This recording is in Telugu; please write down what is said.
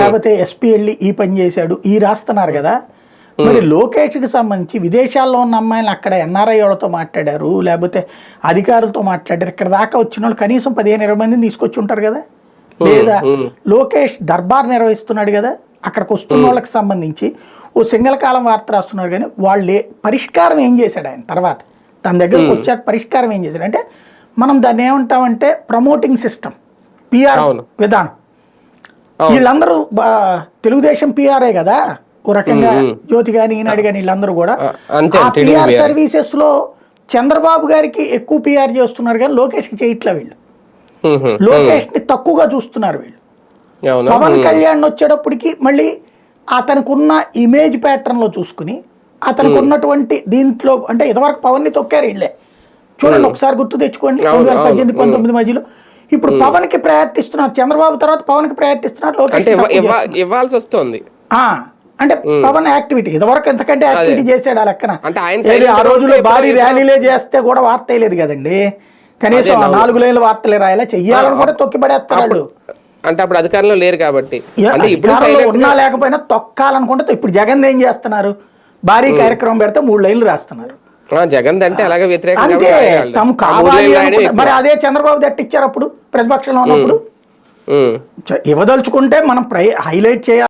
లేకపోతే ఎస్పీ వెళ్ళి ఈ పని చేశాడు ఈ రాస్తున్నారు కదా. మరి లోకేష్కి సంబంధించి విదేశాల్లో ఉన్న అమ్మాయిలు అక్కడ ఎన్ఆర్ఐ వాళ్ళతో మాట్లాడారు లేకపోతే అధికారులతో మాట్లాడారు ఇక్కడ దాకా వచ్చిన వాళ్ళు కనీసం పదిహేను ఇరవై మందిని తీసుకొచ్చి ఉంటారు కదా. లేదా లోకేష్ దర్బార్ నిర్వహిస్తున్నాడు కదా అక్కడికి వస్తున్న వాళ్ళకి సంబంధించి ఓ సింగల్ కాలం వార్త రాస్తున్నారు కానీ వాళ్ళు పరిష్కారం ఏం చేశాడు ఆయన తర్వాత. తన దగ్గరకు వచ్చాక పరిష్కారం ఏం చేశాడు? అంటే మనం దాన్ని ఏమంటామంటే ప్రమోటింగ్ సిస్టమ్ పిఆర్. విధానం. వీళ్ళందరూ తెలుగుదేశం పిఆర్ఏ కదా? ఓ రకంగా జ్యోతి గాని ఈనాడు గాని వీళ్ళందరూ కూడా. పిఆర్. సర్వీసెస్లో చంద్రబాబు గారికి ఎక్కువ పిఆర్ చేస్తున్నారు కానీ లోకేష్ చేయట్లే వీళ్ళు. లోకేష్ని తక్కువగా చూస్తున్నారు వీళ్ళు. పవన్ కళ్యాణ్ వచ్చేటప్పటికి మళ్ళీ అతనికి ఉన్న ఇమేజ్ ప్యాటర్న్లో చూసుకుని అతనికి ఉన్నటువంటి దీంట్లో అంటే ఇదివరకు పవన్ని తొక్కారు వీళ్ళే. చూడండి ఒకసారి గుర్తు తెచ్చుకోండి రెండు వేల పద్దెనిమిది పంతొమ్మిది మధ్యలో. ఇప్పుడు పవన్కి ప్రయారిటీ ఇస్తున్నారు చంద్రబాబు తర్వాత పవన్కి అంటే చేస్తున్నారు. ఇవ్వాల్సి వస్తుంది. అంటే పవన్ యాక్టివిటీ ఇదివరకు ఎంతకంటే యాక్టివిటీ చేశాడు ఆ లెక్కన. ఆ రోజుల్లో భారీ ర్యాలీలే చేస్తే కూడా వార్త వేయలేదు కదండి. కనీసం నాలుగు లైన్ల వార్తలే రాయాలా? చెయ్యాలని కూడా తొక్కిపడేస్తారు వాళ్ళు అంటే అప్పుడు అధికారంలో లేరు కాబట్టి. ఉన్నా లేకపోయినా తొక్కాలనుకుంటే ఇప్పుడు జగన్ ఏం చేస్తున్నారు? భారీ కార్యక్రమం పెడితే మూడు లైన్లు రాస్తున్నారు. జగన్ అంటే అలాగే వ్యతిరేకం అంతే. తమ కావాలి. మరి అదే చంద్రబాబు దట్టిచ్చారు అప్పుడు ప్రతిపక్షంలో ఉన్నప్పుడు. ఇవ్వదలుచుకుంటే మనం ప్రై హైలైట్ చేయాలి.